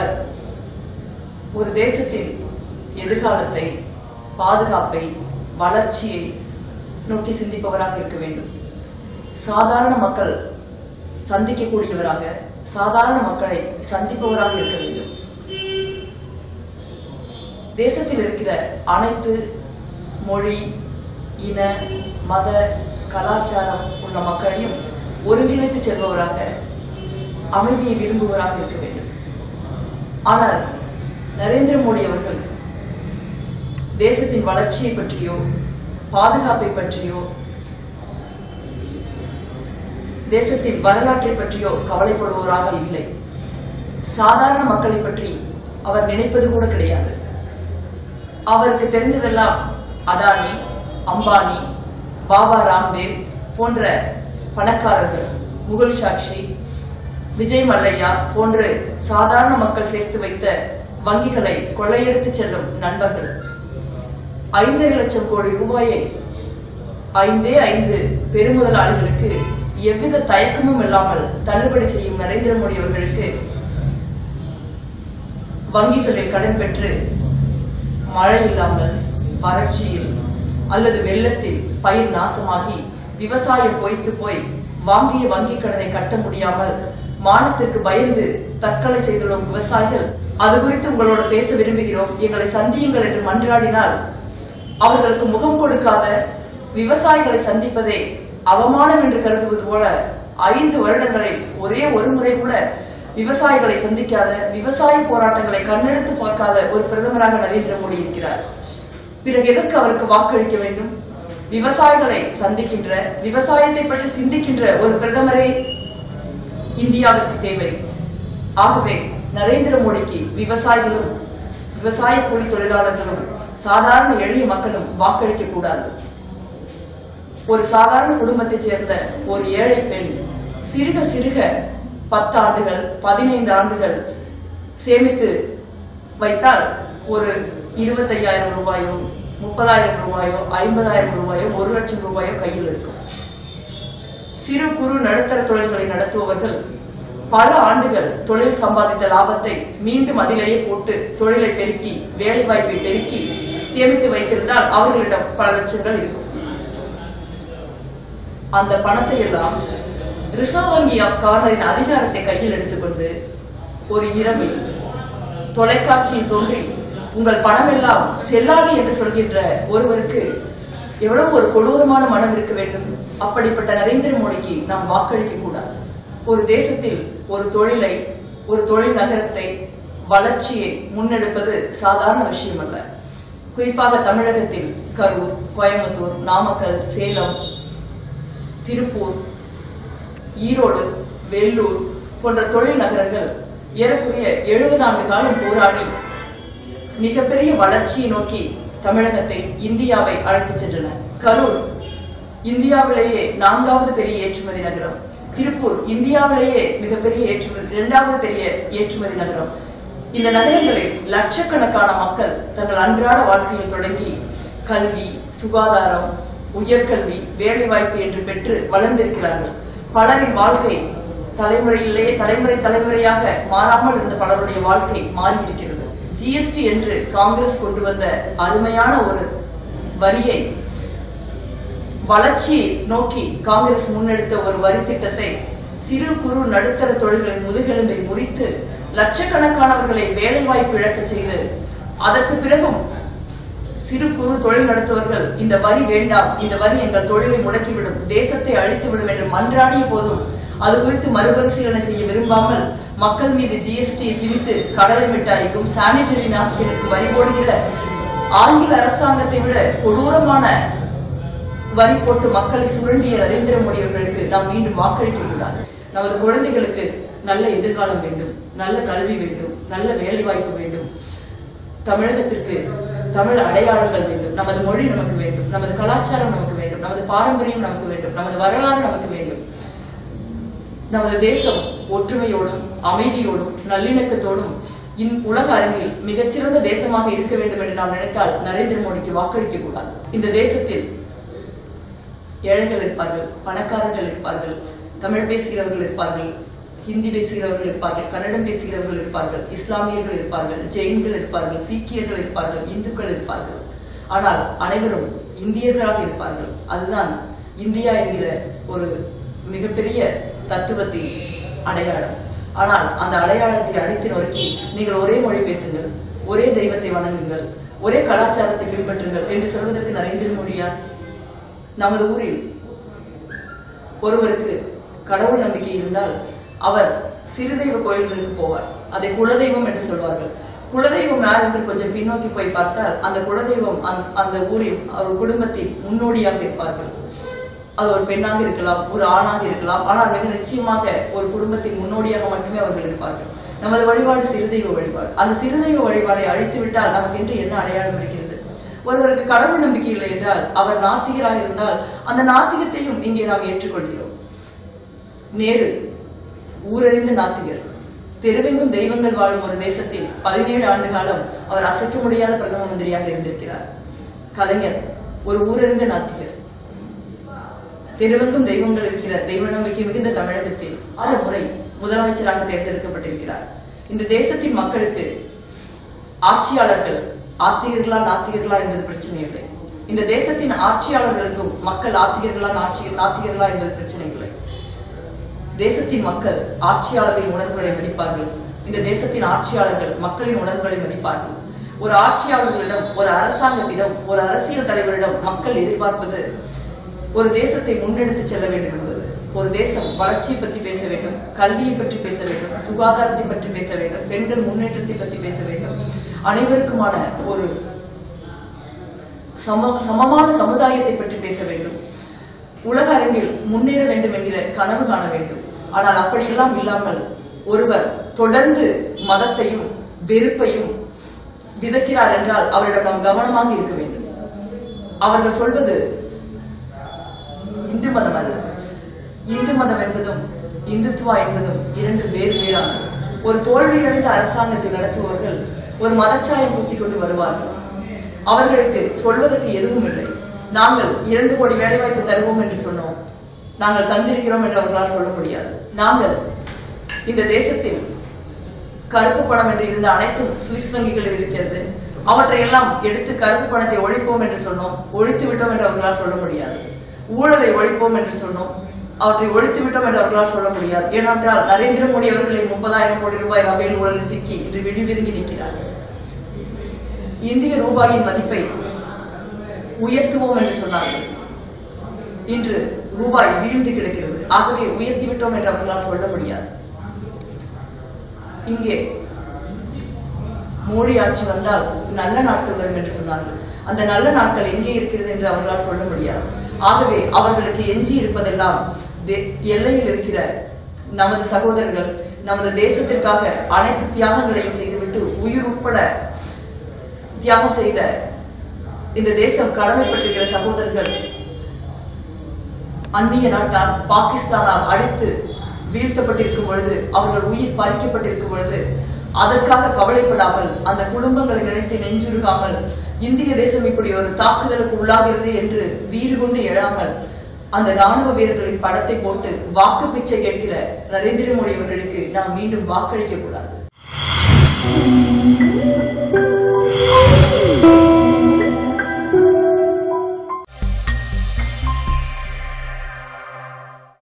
அவர் ஒரு தேசத்தின் எதிர்காலத்தை பாதுகாப்பை வளர்ச்சியை நோக்கி சிந்திப்பவராக இருக்க வேண்டும். சாதாரண மக்கள் சந்திக்கக்கூடியவராக சாதாரண மக்களை சந்திப்பவராக இருக்க வேண்டும். தேசத்தில் இருக்கிற அனைத்து மொழி இன மத கலாச்சாரம் உள்ள மக்களையும் ஒருங்கிணைத்து செல்பவராக அமைதியை விரும்புவராக இருக்க வேண்டும். ஆனால் நரேந்திர மோடி அவர்கள் தேசத்தின் வளர்ச்சியை பற்றியோ பாதுகாப்பை பற்றியோ தேசத்தின் வரலாற்றை பற்றியோ கவலைப்படுவோராக இல்லை. சாதாரண மக்களை பற்றி அவர் நினைப்பது கூட கிடையாது. அவருக்கு தெரிந்ததெல்லாம் அதானி அம்பானி பாபா ராம்தேவ் போன்ற பணக்காரர்கள் முகல் சாக்ஷி விஜய் மல்லையா போன்று சாதாரண மக்கள் சேர்த்து வைத்த வங்கிகளை கொள்ளையடித்து செல்லும் நண்பர்கள். ஐந்தரை லட்சம் கோடி ரூபாயை ஐந்தே ஐந்து பெருமுதலாளிகளுக்கு எவ்வித தயக்கமும் இல்லாமல் தள்ளுபடி செய்யும் நரேந்திர மோடி அவர்களுக்கு வங்கிகளில் கடன் பெற்று மழை இல்லாமல் வறட்சியில் அல்லது வெள்ளத்தில் பயிர் நாசமாகி விவசாயம் பொய்த்து போய் வாங்கிய வங்கிக் கடனை கட்ட முடியாமல் மானத்திற்கு பயந்து தற்கொலை செய்துள்ள விவசாயிகள் அது குறித்து உங்களோட பேச விரும்புகிறோம். எங்களை சந்தியுங்கள் என்று மன்றாடினால் அவர்களுக்கு முகம் கொடுக்காத விவசாயிகளை சந்திப்பதை அவமானம் என்று கருதுவது போல ஐந்து வருடங்களில் ஒரே ஒரு முறை கூட விவசாயிகளை சந்திக்காத விவசாய போராட்டங்களை கண்ணெடுத்து பார்க்காத ஒரு பிரதமராக நரேந்திர மோடி இருக்கிறார். பிறகு எதற்கு அவருக்கு வாக்களிக்க வேண்டும்? விவசாயிகளை சந்திக்கின்ற விவசாயத்தை பற்றி சிந்திக்கின்ற ஒரு பிரதமரே இந்தியாவிற்கு தேவை. ஆகவே நரேந்திர மோடிக்கு விவசாயிகளும் விவசாய கூலி தொழிலாளர்களும் சாதாரண எளிய மக்களும் வாக்களிக்க கூடாது. ஒரு சாதாரண குடும்பத்தைச் சேர்ந்த ஒரு ஏழை பெண் சிறுக சிறுக பத்து ஆண்டுகள் பதினைந்து ஆண்டுகள் சேமித்து வைத்தால் ஒரு இருபத்தையாயிரம் ரூபாயோ முப்பதாயிரம் ரூபாயோ ஐம்பதாயிரம் ரூபாயோ ஒரு லட்சம் ரூபாயோ கையில் இருக்கும். சிறு குறு நடுத்தர தொழில்களை நடத்துபவர்கள் பல ஆண்டுகள் தொழில் சம்பாதித்த லாபத்தை மீண்டும் அதிலேயே போட்டு தொழிலை பெருக்கி வேலை வாய்ப்பை பெருக்கி சேமித்து வைத்திருந்தால் அவர்களிடம் பல லட்சங்கள் இருக்கும். அந்த பணத்தை எல்லாம் ரிசர்வ் வங்கி அக்காரரின் அதிகாரத்தை கையில் எடுத்துக்கொண்டு ஒரு இரவில் தொலைக்காட்சியில் தோன்றி உங்கள் பணமெல்லாம் செல்லாது என்று சொல்கின்ற ஒருவருக்கு எவ்வளவு ஒரு கொடூரமான மனம் இருக்க வேண்டும்? அப்படிப்பட்ட நரேந்திர மோடிக்கு நாம் வாக்களிக்க கூடாது. ஒரு தேசத்தில் ஒரு தொழிலை ஒரு தொழில் நகரத்தை வளர்ச்சியை முன்னெடுப்பது சாதாரண விஷயம் அல்ல குறிப்பாக தமிழகத்தில் கரூர் கோயம்புத்தூர் நாமக்கல் சேலம் திருப்பூர் ஈரோடு வெள்ளூர் போன்ற தொழில் நகரங்கள் ஏறக்குறைய எழுபது ஆண்டு காலம் போராடி மிகப்பெரிய வளர்ச்சியை நோக்கி தமிழகத்தை இந்தியாவை அழைத்துச் சென்றன. கரூர் இந்தியாவிலேயே நான்காவது பெரிய ஏற்றுமதி நகரம். திருப்பூர் இந்தியாவிலேயே மிகப்பெரிய ஏற்றுமதி இரண்டாவது பெரிய ஏற்றுமதி நகரம். இந்த நகரங்களில் லட்சக்கணக்கான மக்கள் தங்கள் அன்றாட வாழ்க்கையில் தொடங்கி கல்வி சுகாதாரம் உயர்கல்வி வேலை வாய்ப்பு என்று பெற்று வளர்ந்திருக்கிறார்கள். பலரின் வாழ்க்கை தலைமுறையிலேயே தலைமுறை தலைமுறையாக மாறாமல் இருந்த பலருடைய வாழ்க்கை மாறியிருக்கிறது. ஜிஎஸ்டி என்று காங்கிரஸ் கொண்டு வந்த அருமையான ஒரு வரியை வளர்ச்சி நோக்கி காங்கிரஸ் முன்னெடுத்த ஒரு வரி திட்டத்தை சிறு குறு நடுத்தர தொழில்களின் முதுகெலும்பை முறித்து லட்சக்கணக்கானவர்களை வேலை வாய்ப்பு இழக்கச் செய்து அதற்கு பிறகும் சிறு குறு தொழில் நடத்துவர்கள் இந்த வரி வேண்டாம் இந்த வரி எங்கள் தொழிலை முடக்கிவிடும் தேசத்தை அழித்துவிடும் என்று மன்றாடிய போதும் அது குறித்து மறுபரிசீலனை செய்ய விரும்பாமல் மக்கள் மீது ஜிஎஸ்டி திணித்து கடலை மிட்டாய்க்கும் சானிட்டரி நாப்கினுக்கும் வரி போடுகிற ஆங்கில அரசாங்கத்தை விட கொடூரமான வரி போட்டு மக்களை சுரண்டிய நரேந்திர மோடி அவர்களுக்கு நாம் மீண்டும் வாக்களிக்க கூடாது. நமது குழந்தைகளுக்கு நல்ல எதிர்காலம் வேண்டும் நல்ல கல்வி வேண்டும் நல்ல வேலை வாய்ப்பு வேண்டும். தமிழகத்திற்கு தமிழ் அடையாளங்கள் வேண்டும். நமது மொழி நமக்கு வேண்டும். நமது கலாச்சாரம் நமக்கு வேண்டும். நமது பாரம்பரியம் நமக்கு வேண்டும். நமது வரலாறு நமக்கு வேண்டும். நமது தேசம் ஒற்றுமையோடும் அமைதியோடும் நல்லிணக்கத்தோடும் இந் உலக அரங்கில் மிகச்சிறந்த தேசமாக இருக்க வேண்டும் என்று நாம் நினைத்தால் நரேந்திர மோடிக்கு வாக்களிக்க கூடாது. இந்த தேசத்தில் ஏழைகள் இருப்பார்கள் பணக்காரர்கள் இருப்பார்கள் தமிழ் பேசுகிறவர்கள் இருப்பார்கள் ஹிந்தி பேசுகிறவர்கள் இருப்பார்கள் கன்னடம் பேசுகிறவர்கள் இருப்பார்கள் இஸ்லாமியர்கள் இருப்பார்கள் ஜெயின்கள் இருப்பார்கள் சீக்கியர்கள் இருப்பார்கள் இந்துக்கள் இருப்பார்கள். ஆனால் அனைவரும் இந்தியர்களாக இருப்பார்கள். அதுதான் இந்தியா என்கிற ஒரு மிகப்பெரிய தத்துவத்தின் அடையாளம். ஆனால் அந்த அடையாளத்தை அடித்து நொறுக்கி நீங்கள் ஒரே மொழி பேசுங்கள் ஒரே தெய்வத்தை வணங்குங்கள் ஒரே கலாச்சாரத்தை பின்பற்றுங்கள் என்று சொல்வதற்கு நரேந்திர மோடியார் நமது ஊரில் ஒருவருக்கு கடவுள் நம்பிக்கை இருந்தால் அவர் சிறுதெய்வ கோயில்களுக்கு போவார். அதை குலதெய்வம் என்று சொல்வார்கள். குலதெய்வம் யார் என்று கொஞ்சம் பின்னோக்கி போய் பார்த்தால் அந்த குலதெய்வம் அந்த ஊரில் அவர் குடும்பத்தின் முன்னோடியாக இருப்பார்கள். அது ஒரு பெண்ணாக இருக்கலாம் ஒரு ஆணாக இருக்கலாம். ஆனால் மிக நிச்சயமாக ஒரு குடும்பத்தின் முன்னோடியாக மட்டுமே அவர்கள் இருப்பார்கள். நமது வழிபாடு சிறுதெய்வ வழிபாடு. அந்த சிறுதெய்வ வழிபாடை அழித்து விட்டால் நமக்கென்று என்ன அடையாளம் இருக்கிறது? ஒருவருக்கு கடவுள் நம்பிக்கை இல்லை என்றால் அவர் நாத்திகராக இருந்தால் அந்த நாத்திகத்தையும் இங்கே நாம் ஏற்றுக்கொள்கிறோம். நேரு ஊரறிந்த நாத்திகர். தெருவெங்கும் தெய்வங்கள் வாழும் ஒரு தேசத்தில் பதினேழு ஆண்டு காலம் அவர் அசைக்க முடியாத பிரதம மந்திரியாக இருந்திருக்கிறார். கலைஞர் ஒரு ஊரறிந்த நாத்திகர். தெருவெங்கும் தெய்வங்கள் இருக்கிற தெய்வ நம்பிக்கை மிகுந்த தமிழகத்தில் ஆறு முறை முதலமைச்சராக தேர்ந்தெடுக்கப்பட்டிருக்கிறார். இந்த தேசத்தின் மக்களுக்கு ஆட்சியாளர்கள் ஆத்திகர்களா நாத்திகர்களா என்பது பிரச்சனை இல்லை இந்த தேசத்தின் ஆட்சியாளர்களுக்கும் மக்கள் ஆத்திகர்களா நாட்சி நாத்திகர்களா என்பது பிரச்சனை இல்லை தேசத்தின் மக்கள் ஆட்சியாளர்களின் உணர்வுகளை மதிப்பார்கள். இந்த தேசத்தின் ஆட்சியாளர்கள் மக்களின் உணர்வுகளை மதிப்பார்கள். ஒரு ஆட்சியாளர்களிடம் ஒரு அரசாங்கத்திடம் ஒரு அரசியல் தலைவரிடம் மக்கள் எதிர்பார்ப்பது ஒரு தேசத்தை முன்னெடுத்து செல்ல வேண்டும் என்பது ஒரு தேசம் வளர்ச்சியை பற்றி பேச வேண்டும் கல்வியை பற்றி பேச வேண்டும் சுகாதாரத்தை பற்றி பேச வேண்டும் பெண்கள் முன்னேற்றத்தை பற்றி பேச வேண்டும். அனைவருக்குமான ஒரு சம சமமான சமுதாயத்தை பற்றி பேச வேண்டும். உலக அரங்கில் முன்னேற வேண்டும் என்கிற கனவு காண வேண்டும். ஆனால் அப்படியெல்லாம் இல்லாமல் ஒருவர் தொடர்ந்து மதத்தையும் வெறுப்பையும் விதைக்கிறார் என்றால் அவரிடம் நாம் கவனமாக இருக்க வேண்டும். அவர்கள் சொல்வது இந்து மதம் அல்ல. இந்து மதம் என்பதும் இந்துத்துவா என்பதும் இரண்டு வேறு வேறானது ஒரு தோல்வியடைந்த அரசாங்கத்தை நடத்துபவர்கள் ஒரு மதச்சாயம் பூசிக்கொண்டு வருவார்கள். அவர்களுக்கு சொல்வதற்கு எதுவும் இல்லை. நாங்கள் இரண்டு கோடி வேலைவாய்ப்பு தருவோம் என்று சொன்னோம். நாங்கள் தந்திருக்கிறோம் என்று அவர்களால் சொல்ல முடியாது. நாங்கள் இந்த தேசத்தில் கருப்பு பணம் என்று இருந்த அனைத்தும் சுவிஸ் வங்கிகளில் இருக்கிறது. அவற்றை எல்லாம் எடுத்து கருப்பு பணத்தை ஒழிப்போம் என்று சொன்னோம். ஒழித்து விட்டோம் என்று அவர்களால் சொல்ல முடியாது. ஊழலை ஒழிப்போம் என்று சொன்னோம். அவற்றை ஒழித்து விட்டோம் என்று அவர்களால் சொல்ல முடியாது. ஏனென்றால் நரேந்திர மோடி அவர்களை முப்பதாயிரம் கோடி ரூபாய் ரபேல் ஊழலில் சிக்கி இன்று விழிவிருங்கி நிற்கிறார் இந்திய ரூபாயின் மதிப்பை உயர்த்துவோம் என்று சொன்னார்கள். இன்று ரூபாய் வீழ்ந்து கிடக்கிறது. ஆகவே உயர்த்தி விட்டோம் என்று அவர்களால் சொல்ல முடியாது. இங்கே மோடி ஆட்சி வந்தால் நல்ல நாட்கள் வரும் என்று சொன்னார்கள். அந்த நல்ல நாட்கள் எங்கே இருக்கிறது என்று அவர்களால் சொல்ல முடியாது. ஆகவே அவர்களுக்கு எஞ்சி இருப்பதெல்லாம் எல்லையில் இருக்கிற நமது சகோதரர்கள் நமது தேசத்திற்காக அனைத்து தியாகங்களையும் செய்துவிட்டு உயிர் உட்பட தியாகம் செய்த இந்த தேசம் கடமைப்பட்டிருக்கிற சகோதரர்கள் அந்நிய நாட்டால் பாகிஸ்தானால் அடித்து வீழ்த்தப்பட்டிருக்கும் பொழுது அவர்கள் உயிர் பறிக்கப்பட்டிருக்கும் பொழுது அதற்காக கவலைப்படாமல் அந்த குடும்பங்களை நினைத்து நெஞ்சுருகாமல் இந்திய தேசம் இப்படி ஒரு தாக்குதலுக்கு உள்ளாகிறது என்று வீறு கொண்டு எழாமல் அந்த ராணுவ வீரர்களின் படத்தை போட்டு வாக்கு பிச்சை கேட்கிற நரேந்திர மோடி அவர்களுக்கு நாம் மீண்டும் வாக்களிக்க கூடாது.